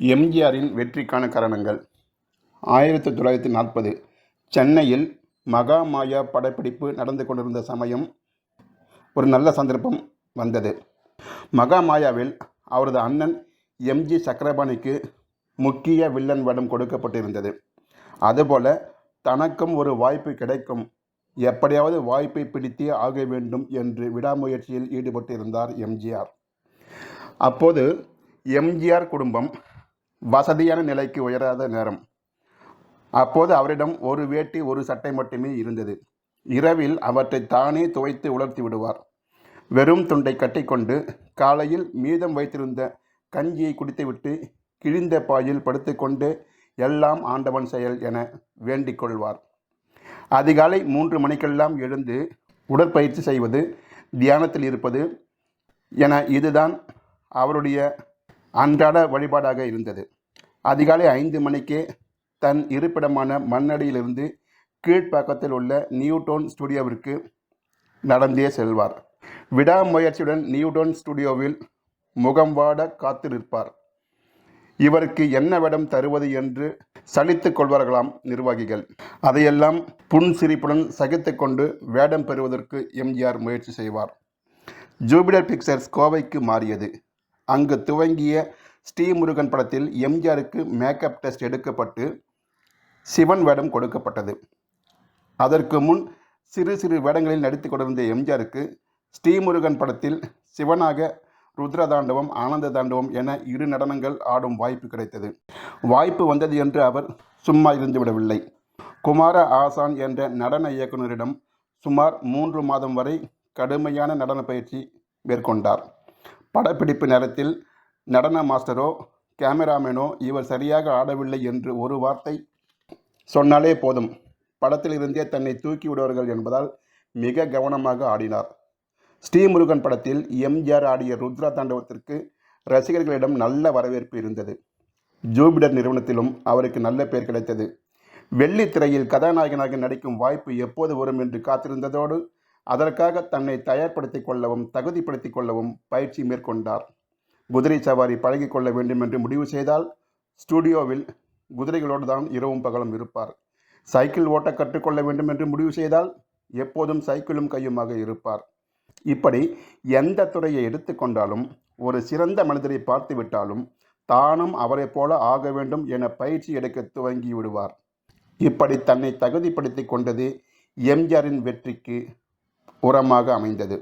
எம்ஜிஆரின் வெற்றிக்கான காரணங்கள். ஆயிரத்தி தொள்ளாயிரத்தி நாற்பது சென்னையில் மகாமாயா படப்பிடிப்பு நடந்து கொண்டிருந்த சமயம் ஒரு நல்ல சந்தர்ப்பம் வந்தது. மகாமாயாவில் அவரது அண்ணன் எம்ஜி சக்கரபாணிக்கு முக்கிய வில்லன் வடம் கொடுக்கப்பட்டிருந்தது. அதுபோல தனக்கும் ஒரு வாய்ப்பு கிடைக்கும். எப்படியாவது வாய்ப்பை பிடித்தே ஆக வேண்டும் என்று விடாமுயற்சியில் ஈடுபட்டிருந்தார் எம்ஜிஆர் அப்போது எம்ஜிஆர் குடும்பம் வசதியான நிலைக்கு உயராத நேரம். அப்போது அவரிடம் ஒரு வேட்டி ஒரு சட்டை மட்டுமே இருந்தது. இரவில் அவற்றை தானே துவைத்து உலர்த்தி விடுவார். வெறும் துண்டை கட்டிக்கொண்டு காலையில் மீதம் வைத்திருந்த கஞ்சியை குடித்துவிட்டு கிழிந்த பாயில் படுத்துக்கொண்டு எல்லாம் ஆண்டவன் செயல் என வேண்டிக் கொள்வார். அதிகாலை மூன்று மணிக்கெல்லாம் எழுந்து உடற்பயிற்சி செய்வது தியானத்தில் இருப்பது என இதுதான் அவருடைய அன்றாட வழிபாடாக இருந்தது. அதிகாலை ஐந்து மணிக்கே தன் இருப்பிடமான மண்ணடியிலிருந்து கீழ்ப்பாக்கத்தில் உள்ள நியூட்டோன் ஸ்டுடியோவிற்கு நடந்தே செல்வார். விடாமுயற்சியுடன் நியூட்டோன் ஸ்டுடியோவில் முகம் வாட காத்து நிற்பார். இவருக்கு என்ன வேடம் தருவது என்று சலித்துக் கொள்வார்களாம் நிர்வாகிகள். அதையெல்லாம் புன்சிரிப்புடன் சகித்து கொண்டு வேடம் பெறுவதற்கு எம்ஜிஆர் முயற்சி செய்வார். ஜூபிடர் பிக்சர்ஸ் கோவைக்கு மாறியது. அங்கு துவங்கிய ஸ்ரீமுருகன் படத்தில் எம்ஜிஆருக்கு மேக்கப் டெஸ்ட் எடுக்கப்பட்டு சிவன் வேடம் கொடுக்கப்பட்டது. அதற்கு முன் சிறு சிறு வேடங்களில் நடித்து கொண்டிருந்த எம்ஜிஆருக்கு ஸ்ரீமுருகன் படத்தில் சிவனாக ருத்ரதாண்டவம் ஆனந்த தாண்டவம் என இரு நடனங்கள் ஆடும் வாய்ப்பு கிடைத்தது. வாய்ப்பு வந்தது என்று அவர் சும்மா இருந்துவிடவில்லை குமார ஆசான் என்ற நடன இயக்குனரிடம் சுமார் மூன்று மாதம் வரை கடுமையான நடன பயிற்சி மேற்கொண்டார். படப்பிடிப்பு நேரத்தில் நடன மாஸ்டரோ கேமராமேனோ இவர் சரியாக ஆடவில்லை என்று ஒரு வார்த்தை சொன்னாலே போதும். படத்தில் இருந்தே தன்னை தூக்கி விடுவார்கள் என்பதால் மிக கவனமாக ஆடினார். ஸ்ரீமுருகன் படத்தில் எம்ஜிஆர் ஆடிய ருத்ரா தாண்டவத்திற்கு ரசிகர்களிடம் நல்ல வரவேற்பு இருந்தது. ஜூபிடர் நிறுவனத்திலும் அவருக்கு நல்ல பெயர் கிடைத்தது. வெள்ளித்திரையில் கதாநாயகனாக நடிக்கும் வாய்ப்பு எப்போது வரும் என்று காத்திருந்ததோடு அதற்காக தன்னை தயார்படுத்திக் கொள்ளவும் தகுதிப்படுத்திக் கொள்ளவும் பயிற்சி மேற்கொண்டார். குதிரை சவாரி பழகிக் கொள்ள வேண்டும் என்று முடிவு செய்தால் ஸ்டுடியோவில் குதிரைகளோடு தான் இரவும் பகலும் இருப்பார். சைக்கிள் ஓட்ட கற்றுக்கொள்ள வேண்டும் என்று முடிவு செய்தால் எப்போதும் சைக்கிளும் கையுமாக இருப்பார். இப்படி எந்த துறையை எடுத்துக்கொண்டாலும் ஒரு சிறந்த மனிதரை பார்த்துவிட்டாலும் தானும் அவரைப் போல ஆக வேண்டும் என பயிற்சி எடுக்க துவங்கி விடுவார். இப்படி தன்னை தகுதிப்படுத்தி கொண்டது எம்ஜிஆரின் வெற்றிக்கு உரமாக அமைந்தது.